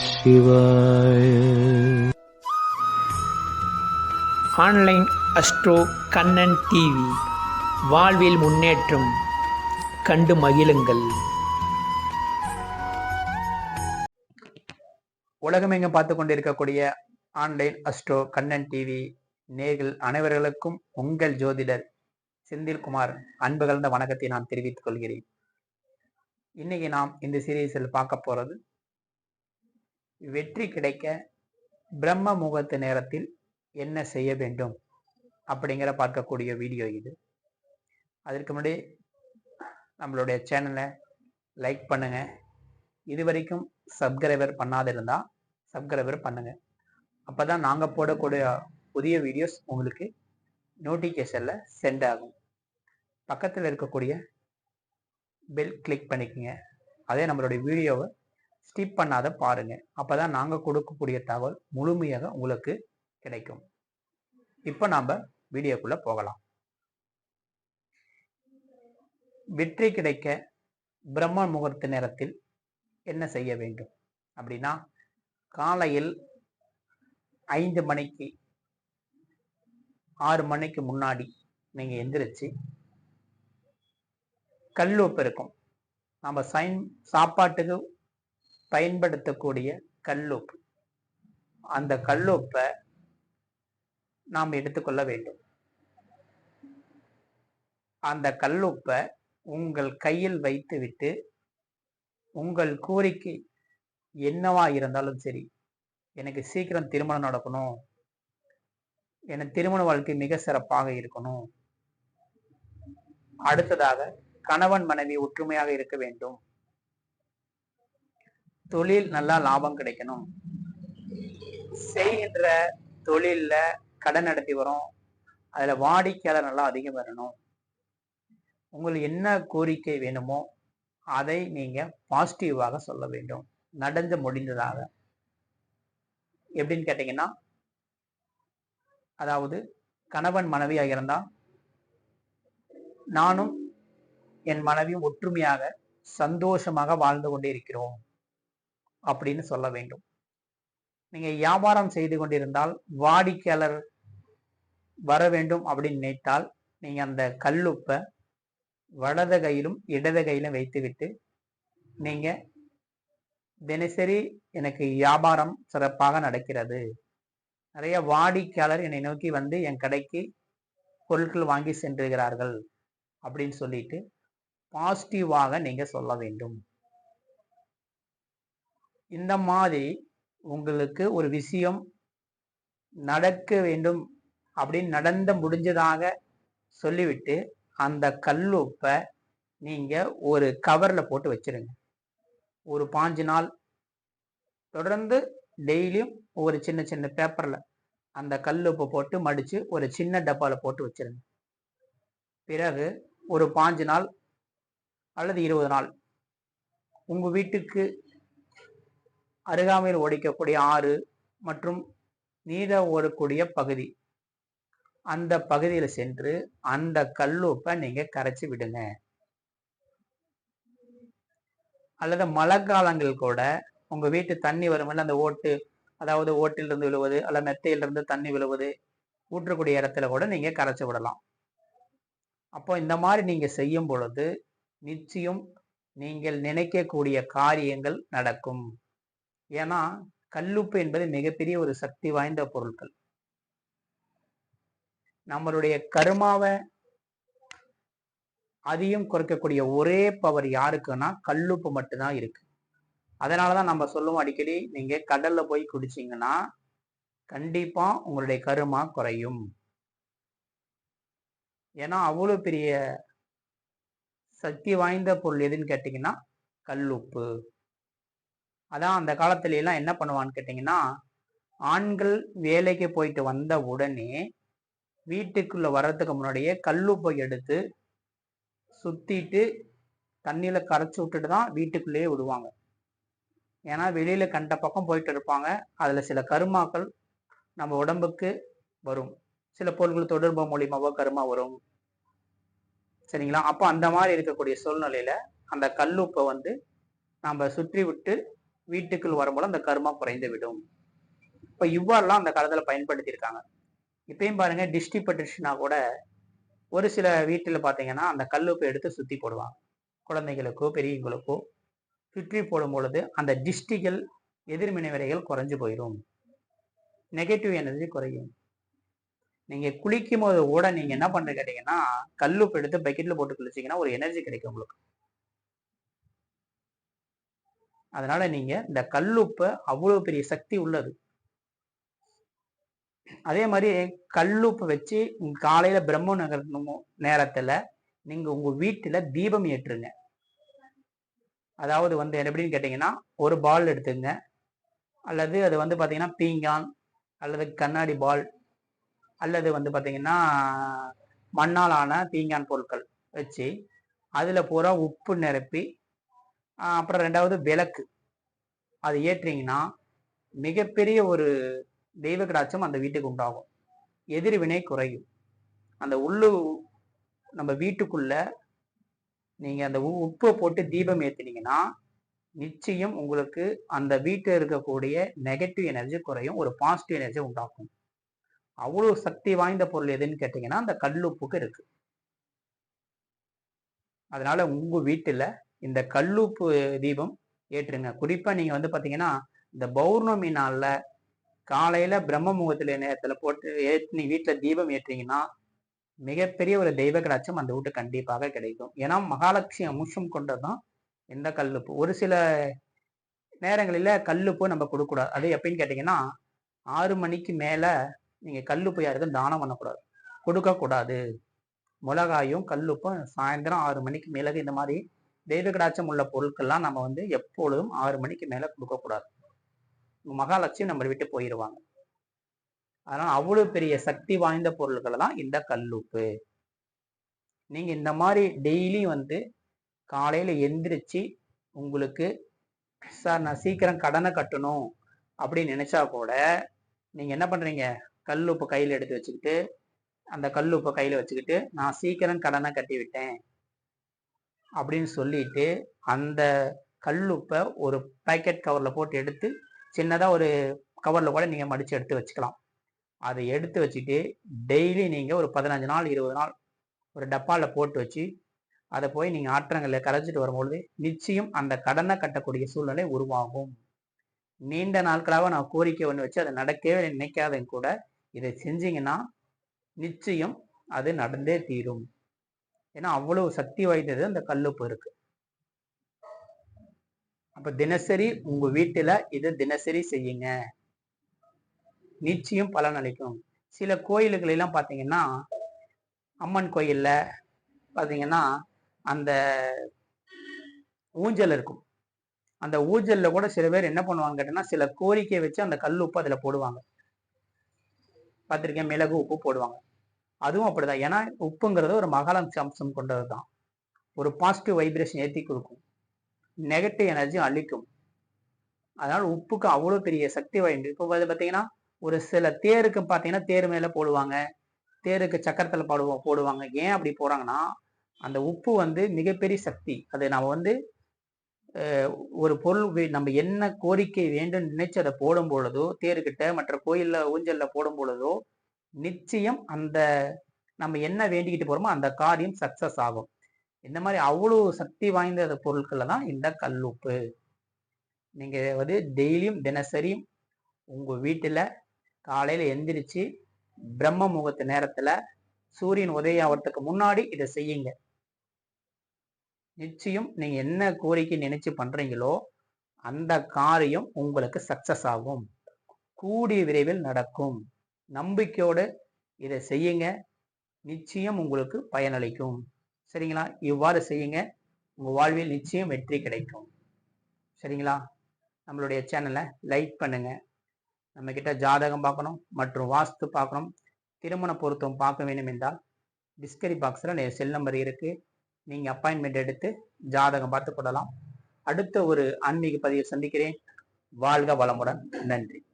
சிவாய online astro Kannan TV வாழ்வில் முன்னேற்றம் கண்டு மகிழுங்கள். உலகமெங்கும் பார்த்து கொண்டிருக்கக்கூடிய ஆன்லைன் அஸ்ட்ரோ கண்ணன் டிவி நேர்கள் அனைவர்களுக்கும் உங்கள் ஜோதிடர் செந்தில்குமார் அன்பு கலந்த வணக்கத்தை நான் தெரிவித்துக் கொள்கிறேன். இன்னைக்கு நாம் இந்த சீரீஸில் பார்க்க போறது வெற்றி கிடைக்க பிரம்ம முகூர்த்த நேரத்தில் என்ன செய்ய வேண்டும் அப்படிங்கிற பார்க்கக்கூடிய வீடியோ இது. அதற்கு முன்னாடி நம்மளுடைய சேனலை லைக் பண்ணுங்க. இது வரைக்கும் சப்ஸ்கிரைபர் பண்ணாத இருந்தா சப்ஸ்கிரைபர் பண்ணுங்க. அப்பதான் நாங்கள் போடக்கூடிய புதிய வீடியோஸ் உங்களுக்கு நோட்டிஃபிகேஷனில் சென்ட் ஆகும். பக்கத்தில் இருக்கக்கூடிய பெல் கிளிக் பண்ணிக்கோங்க. அதே நம்மளுடைய வீடியோவை ஸ்கிப் பண்ணாத பாருங்க. அப்பதான் நாங்க கொடுக்கக்கூடிய தகவல் முழுமையாக உங்களுக்கு கிடைக்கும். இப்போ நாம வீடியோக்குள்ள போகலாம். வெற்றி கிடைக்க பிரம்ம முகூர்த்த நேரத்தில் என்ன செய்ய வேண்டும்? அப்படின்னா காலையில் ஐந்து மணிக்கு ஆறு மணிக்கு முன்னாடி நீங்கள் எந்திரிச்சு கல்லுப்பு இருக்கும். நம்ம சைன் சாப்பாட்டுக்கு பயன்படுத்தக்கூடிய கல்லுப்பு. அந்த கல்லுப்பை நாம் எடுத்துக்கொள்ள வேண்டும். அந்த கல்லுப்பை உங்கள் கையில் வைத்துவிட்டு உங்கள் கோரிக்கை என்னவா இருந்தாலும் சரி எனக்கு சீக்கிரம் திருமணம் நடக்கணும் எனக்கு திருமண வாழ்க்கை மிக சிறப்பாக இருக்கணும். அடுத்ததாக கணவன் மனைவி ஒற்றுமையாக இருக்க வேண்டும். தொழில் நல்லா லாபம் கிடைக்கணும். செய்கின்ற தொழில்ல கடன் நடத்தி வரும். அதுல வாடிக்கையாளர் நல்லா அதிகம் வரணும். உங்களுக்கு என்ன கோரிக்கை வேணுமோ அதை நீங்க பாசிட்டிவாக சொல்ல வேண்டும். நடந்து முடிந்ததாக. எப்படின்னு கேட்டீங்கன்னா அதாவது கணவன் மனைவியாக இருந்தா நானும் என் மனைவியும் ஒற்றுமையாக சந்தோஷமாக வாழ்ந்து கொண்டே இருக்கிறோம். அப்படின்னு சொல்ல வேண்டும். நீங்க வியாபாரம் செய்து கொண்டிருந்தால் வாடிக்கையாளர் வர வேண்டும் அப்படின்னு நினைத்தால் நீங்க அந்த கல்லுப்பை வலது கையிலும் இடது கையிலும் வைத்துவிட்டு நீங்க தினசரி எனக்கு வியாபாரம் சிறப்பாக நடக்கிறது. நிறைய வாடிக்கையாளர் என்னை நோக்கி வந்து என் கடைக்கு பொருட்கள் வாங்கி சென்றுகிறார்கள் அப்படின்னு சொல்லிட்டு பாசிட்டிவாக நீங்கள் சொல்ல வேண்டும். இந்த மாதிரி உங்களுக்கு ஒரு விஷயம் நடக்க வேண்டும் அப்படின்னு நடந்த முடிஞ்சதாக சொல்லிவிட்டு அந்த கல்லுப்பை நீங்கள் ஒரு கவரில் போட்டு வச்சிருங்க. ஒரு பாஞ்சு நாள். தொடர்ந்து டெய்லியும் ஒரு சின்ன சின்ன பேப்பரில் அந்த கல்லுப்பை போட்டு மடித்து ஒரு சின்ன டப்பாவில் போட்டு வச்சிருங்க. பிறகு ஒரு பாஞ்சு நாள் அல்லது இருபது நாள். உங்கள் வீட்டுக்கு அருகாமையில் ஓடிக்கக்கூடிய ஆறு மற்றும் நீர ஓடக்கூடிய பகுதி. அந்த பகுதியில் சென்று அந்த கல்லூப்பை நீங்கள் கரைச்சி விடுங்க. அல்லது மழை காலங்கள் கூட உங்கள் வீட்டு தண்ணி வரும்ல அந்த ஓட்டு அதாவது ஓட்டிலிருந்து விழுவது அல்ல மெத்தையிலிருந்து தண்ணி விழுவது ஊற்றக்கூடிய இடத்துல கூட நீங்கள் கரைச்சி விடலாம். அப்போ இந்த மாதிரி நீங்கள் செய்யும் பொழுது நிச்சயம் நீங்கள் நினைக்கக்கூடிய காரியங்கள் நடக்கும். ஏன்னா கல்லுப்பு என்பது மிகப்பெரிய ஒரு சக்தி வாய்ந்த பொருட்கள். நம்மளுடைய கருமாவை அதிகம் குறைக்கக்கூடிய ஒரே பவர் யாருக்குன்னா கல்லுப்பு மட்டும்தான் இருக்கு. அதனாலதான் நம்ம சொல்லுவோம் அடிக்கடி நீங்க கடல்ல போய் குடிச்சீங்கன்னா கண்டிப்பா உங்களுடைய கருமா குறையும். ஏன்னா அவ்வளோ பெரிய சக்தி வாய்ந்த பொருள் எதுன்னு கேட்டிங்கன்னா கல்லுப்பு. அதான் அந்த காலத்துல எல்லாம் என்ன பண்ணுவான்னு கேட்டீங்கன்னா ஆண்கள் வேலைக்கு போயிட்டு வந்த உடனே வீட்டுக்குள்ள வர்றதுக்கு முன்னாடியே கல்லுப்பை எடுத்து சுத்திட்டு தண்ணியில கரைச்சி விட்டுட்டு தான் வீட்டுக்குள்ளேயே விடுவாங்க. ஏன்னா வெளியில கண்ட பக்கம் போயிட்டு இருப்பாங்க. அதுல சில கருமாக்கள் நம்ம உடம்புக்கு வரும். சில பொருட்கள் தொடர்பு மூலியமாவோ கருமா வரும். சரிங்களா? அப்போ அந்த மாதிரி இருக்கக்கூடிய சூழ்நிலையில அந்த கல்லுப்பை வந்து நம்ம சுற்றி விட்டு வீட்டுக்குள் வரும்போது அந்த கர்மா குறைந்து விடும். இப்போ இவ்வாறுலாம் அந்த காலத்தில் பயன்படுத்தியிருக்காங்க. இப்பயும் பாருங்க டிஸ்டி பட்டுச்சுன்னா கூட ஒரு சில வீட்டில் பார்த்தீங்கன்னா அந்த கல்லுப்பை எடுத்து சுற்றி போடுவாங்க. குழந்தைகளுக்கோ பெரியவங்களுக்கோ சுற்றி போடும் பொழுது அந்த டிஸ்டிகள் எதிர்மினை விரைகள் குறைஞ்சு போயிடும் நெகட்டிவ் எனர்ஜி குறையும். நீங்க குளிக்கும் போது கூட நீங்க என்ன பண்றது கேட்டீங்கன்னா கல்லுப்பு எடுத்து பக்கெட்ல போட்டு குளிச்சீங்கன்னா ஒரு எனர்ஜி கிடைக்கும் உங்களுக்கு. அதனால நீங்க இந்த கல்லுப்பு அவ்வளவு பெரிய சக்தி உள்ளது. அதே மாதிரி கல்லுப்பு வச்சு காலையில பிரம்ம நகர் நேரத்துல நீங்க உங்க வீட்டுல தீபம் ஏற்றுங்க. அதாவது வந்து எப்படின்னு கேட்டீங்கன்னா ஒரு பால் எடுத்துங்க. அல்லது அது வந்து பாத்தீங்கன்னா பீங்கான் அல்லது கண்ணாடி பால் அல்லது வந்து பாத்தீங்கன்னா மண்ணால் ஆன பீங்கான் பொருட்கள் வச்சு அதில் பூரா உப்பு நிரப்பி அப்புறம் ரெண்டாவது விளக்கு. அது ஏற்றிங்கன்னா மிகப்பெரிய ஒரு தெய்வ கடாட்சம் அந்த வீட்டுக்கு உண்டாகும். எதிர்வினை குறையும். அந்த உள்ளு நம்ம வீட்டுக்குள்ள நீங்க அந்த உப்பை போட்டு தீபம் ஏத்துனீங்கன்னா நிச்சயம் உங்களுக்கு அந்த வீட்டில் இருக்கக்கூடிய நெகட்டிவ் எனர்ஜி குறையும். ஒரு பாசிட்டிவ் எனர்ஜி உண்டாக்கும். அவ்வளோ சக்தி வாய்ந்த பொருள் எதுன்னு கேட்டிங்கன்னா அந்த கல்லுப்புக்கு இருக்கு. அதனால உங்க வீட்டில் இந்த கல்லூப்பு தீபம் ஏற்றுங்க. குறிப்பாக நீங்கள் வந்து பார்த்தீங்கன்னா இந்த பௌர்ணமி நாளில் காலையில் பிரம்ம முகத்தில் நேரத்தில் போட்டு ஏற்றி வீட்டில் தீபம் ஏற்றிங்கன்னா மிகப்பெரிய ஒரு தெய்வ கடாட்சம் அந்த வீட்டு கண்டிப்பாக கிடைக்கும். ஏன்னா மகாலட்சுமி அம்சம் கொண்டதுதான் இந்த கல்லுப்பு. ஒரு சில நேரங்களில் கல்லுப்பு நம்ம கொடுக்கக்கூடாது. அது எப்படின்னு கேட்டிங்கன்னா ஆறு மணிக்கு மேலே நீங்கள் கல்லுப்பு யாருக்கும் தானம் பண்ணக்கூடாது. கொடுக்கக்கூடாது. மிளகாயும் கல்லுப்பும் சாயந்தரம் ஆறு மணிக்கு மேலே இந்த மாதிரி தெய்வ கடாட்சம் உள்ள பொருட்கள்லாம் நம்ம வந்து எப்பொழுதும் ஆறு மணிக்கு மேலே கொடுக்கக்கூடாது மகாலட்சுமி நம்ம விட்டு போயிடுவாங்க அதனால் அவ்வளோ பெரிய சக்தி வாய்ந்த பொருட்கள் தான் இந்த கல்லுப்பு. நீங்கள் இந்த மாதிரி டெய்லி வந்து காலையில் எந்திரிச்சு உங்களுக்கு சார் நான் சீக்கிரம் கடனை கட்டணும் அப்படின்னு நினச்சா கூட நீங்கள் என்ன பண்ணுறீங்க கல் உப்பை கையில் எடுத்து வச்சுக்கிட்டு அந்த கல் உப்பை கையில் வச்சுக்கிட்டு நான் சீக்கிரம் கடனை கட்டி விட்டேன் அப்படின்னு சொல்லிட்டு அந்த கல்லுப்பை ஒரு பேக்கெட் கவரில் போட்டு எடுத்து சின்னதாக ஒரு கவரில் கூட நீங்கள் மடித்து எடுத்து வச்சுக்கலாம். அதை எடுத்து வச்சுட்டு டெய்லி நீங்கள் ஒரு பதினஞ்சு நாள் இருபது நாள் ஒரு டப்பாவில் போட்டு வச்சு அதை போய் நீங்கள் ஆற்றங்கள்ல கரைச்சிட்டு வரும்பொழுது நிச்சயம் அந்த கடனை கட்டக்கூடிய சூழ்நிலை உருவாகும். நீண்ட நாட்களாக நான் கோரிக்கை ஒன்று வச்சு அதை நடக்கவே நினைக்காதேன் கூட இதை செஞ்சீங்கன்னா நிச்சயம் அது நடந்தே தீரும். ஏன்னா அவ்வளவு சக்தி வாய்ந்தது அந்த கல்லுப்பு இருக்கு. அப்ப தினசரி உங்க வீட்டுல இதை தினசரி செய்யுங்க. நிச்சயம் பலன் அளிக்கும். சில கோயில்கள் எல்லாம் பாத்தீங்கன்னா அம்மன் கோயில்ல பாத்தீங்கன்னா அந்த ஊஞ்சல் இருக்கும். அந்த ஊஞ்சல்ல கூட சில பேர் என்ன பண்ணுவாங்க கேட்டீங்கன்னா சில கோரிக்கை வச்சு அந்த கல் உப்பு அதுல போடுவாங்க. பார்த்துருக்கேன் மிளகு உப்பு போடுவாங்க. அதுவும் அப்படிதான். ஏன்னா உப்புங்கிறது ஒரு மகாலட்சுமி அம்சம் கொண்டது தான் ஒரு பாசிட்டிவ் வைப்ரேஷன் ஏற்றி கொடுக்கும். நெகட்டிவ் எனர்ஜியும் அழிக்கும். அதனால் உப்புக்கு அவ்வளோ பெரிய சக்தி வாய்ந்து இப்போ வந்து பார்த்தீங்கன்னா ஒரு சில தேருக்கு பார்த்தீங்கன்னா தேர் மேலே போடுவாங்க. தேருக்கு சக்கரத்தில் போடுவோம் போடுவாங்க. ஏன் அப்படி போகிறாங்கன்னா அந்த உப்பு வந்து மிகப்பெரிய சக்தி. அது நம்ம வந்து ஒரு பொருள் வே- நம்ம என்ன கோரிக்கை வேண்டும் நினைச்சு அதை போடும் பொழுதோ தேர்கிட்ட மற்ற கோயிலில் ஊஞ்சலில் போடும் பொழுதோ நிச்சயம் அந்த நம்ம என்ன வேண்டிக்கிட்டு போகிறோமோ அந்த காரியம் சக்ஸஸ் ஆகும். இந்த மாதிரி அவ்வளோ சக்தி வாய்ந்த பொருட்கள்ல தான் இந்த கல்லுப்பு. நீங்கள் வந்து டெய்லியும் தினசரி உங்கள் வீட்டில் காலையில் எந்திரிச்சு பிரம்ம முகூர்த்த நேரத்தில் சூரியன் உதயம் ஆவறதுக்கு முன்னாடி இதை செய்யுங்க. நிச்சயம் நீங்கள் என்ன கோரிக்கை நினைச்சு பண்ணுறீங்களோ அந்த காரியம் உங்களுக்கு சக்சஸ் ஆகும். கூடிய விரைவில் நடக்கும். நம்பிக்கையோடு இதை செய்யுங்க. நிச்சயம் உங்களுக்கு பயனளிக்கும். சரிங்களா? இவ்வாறு செய்யுங்க. உங்கள் வாழ்வில் நிச்சயம் வெற்றி கிடைக்கும். சரிங்களா? நம்மளுடைய சேனலை லைக் பண்ணுங்க. நம்மக்கிட்ட ஜாதகம் பார்க்கணும் மற்றும் வாஸ்து பார்க்கணும். திருமண பொருத்தம் பார்க்க வேண்டும் என்றால் டிஸ்கரி பாக்ஸில் செல் நம்பர் இருக்கு. நீங்கள் அப்பாயின்மெண்ட் எடுத்து ஜாதகம் பார்த்து கொள்ளலாம். அடுத்த ஒரு ஆன்மீக பதிவை சந்திக்கிறேன். வாழ்க வளமுடன். நன்றி.